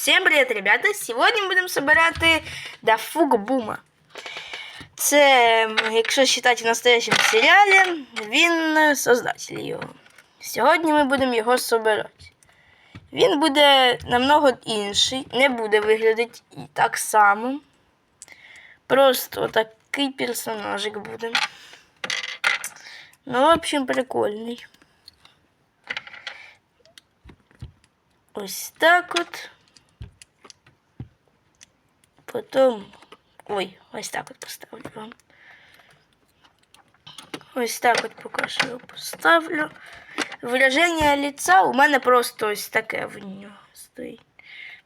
Всем привет, ребята! Сьогодні будемо собирати Дафук Бума. Це, якщо вважати в настоящем серіалі, він создатель його. Сьогодні ми будемо його собирати. Він буде намного інший, не буде виглядати так само. Просто такий персонажик буде. Ну, в общем, прикольний. Ось так от. Потім. Ой, ось так от поставлю вам. Ось так от поки що його поставлю. Вираження лица у мене просто ось таке в нього стоїть.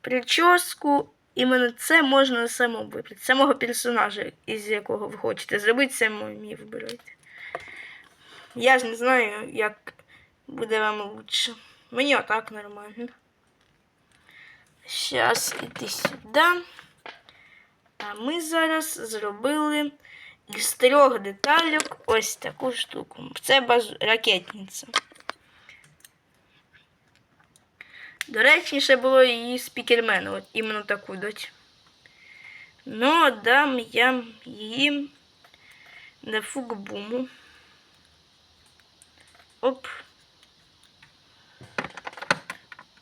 Прическу, іменно це можна само вибрати. Самого персонажа, із якого ви хочете зробити, це мені вибирайте. Я ж не знаю, як буде вам лучше. Мені отак нормально. Зараз іди сюди. А ми зараз зробили із трьох деталек ось таку штуку. Це баз... ракетниця. Доречніше було її спікермену, от іменно таку дать. Ну, дам я її на фукбуму. Оп.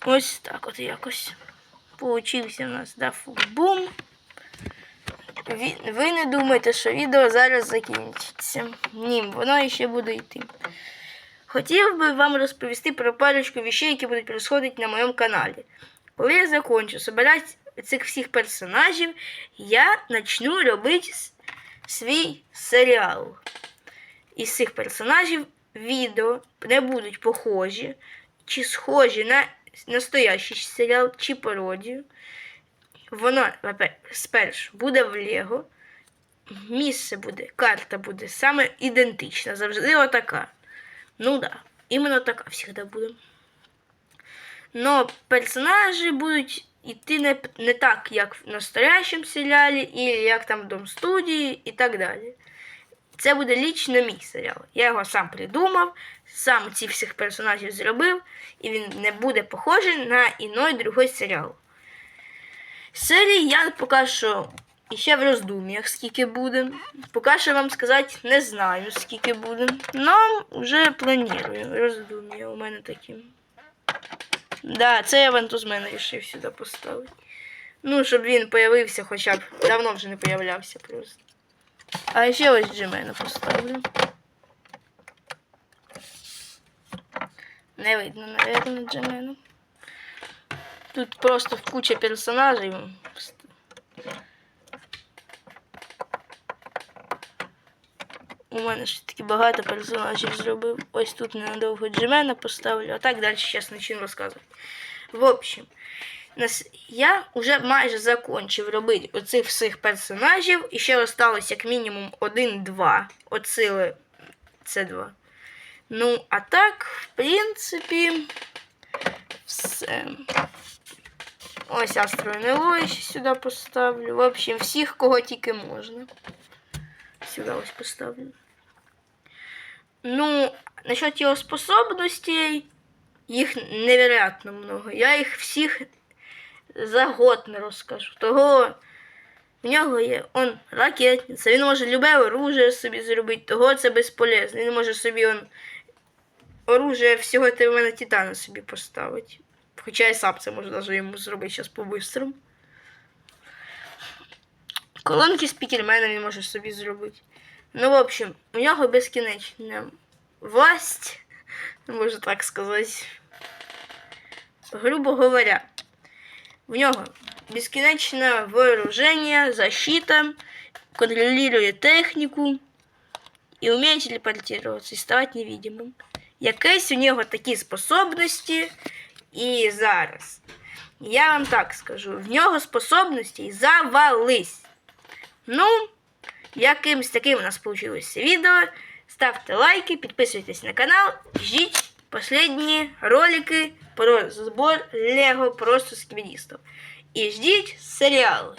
Ось так от якось. Получився у нас да, фукбум. Ви, не думайте, що відео зараз закінчиться. Ні, воно ще буде йти. Хотів би вам розповісти про парочку вещей, які будуть происходити на моєму каналі. Коли я закончу збирати цих всіх персонажів, я почну робити свій серіал. Із цих персонажів відео не будуть похожі, чи схожі на настоящий серіал, чи пародію. Воно спершу буде в Лего. Місце буде, карта буде саме ідентична, завжди отака. Ну да, іменно така завжди буде. Но персонажі будуть йти не, не так, як в настоящому серіалі, і як там в Дом студії і так далі. Це буде лічно мій серіал. Я його сам придумав, сам ці всіх персонажів зробив, і він не буде похожий на іной другий серіал. Серії я поки що ще в роздум'ях, скільки буде. Поки що вам сказати не знаю, скільки буде. Но вже планую. Роздум'я у мене такі. Да, це я вантузмен вирішив сюди поставити. Ну, щоб він появився хоча б. Давно вже не появлявся просто. А ще ось Джимена поставлю. Не видно, наверное, Джимена. Тут просто куча персонажей. У мене ж таки багато персонажів зробив. Ось тут ненадовго Джимена поставлю, а так далі зараз почну розказувати. В общем, я вже майже закончив робити оцих всіх персонажів. І ще осталось як мінімум один-два. От це два. Ну, а так, в принципі, все. Ось астронелой ще сюди поставлю. В общем, всіх, кого тільки можна. Сюди ось поставлю. Ну, насчет його способностей, їх невероятно много. Я їх всіх за год не розкажу. Того в нього є он ракетниця, він може любе оружие собі зробити, того це безполезно. Він може собі он оружие всього в мене титана собі поставити. Хоча я сам це можу навіть йому зробити зараз по-бистрому. Колонки з пікельмена він може собі зробити. Ну, в общем, у нього безкінечна власть, можна так сказати. Грубо говоря, в нього безкінечне вооруження, защита, контролює техніку і вміє телепортуватися і ставати невидимим. Якесь у нього такі способності, і зараз. Я вам так скажу, в нього способності завались. Ну, якимось таким у нас вийшло відео. Ставте лайки, підписуйтесь на канал, ждіть последні ролики про збор Лего просто сквідістів. І ждіть серіали.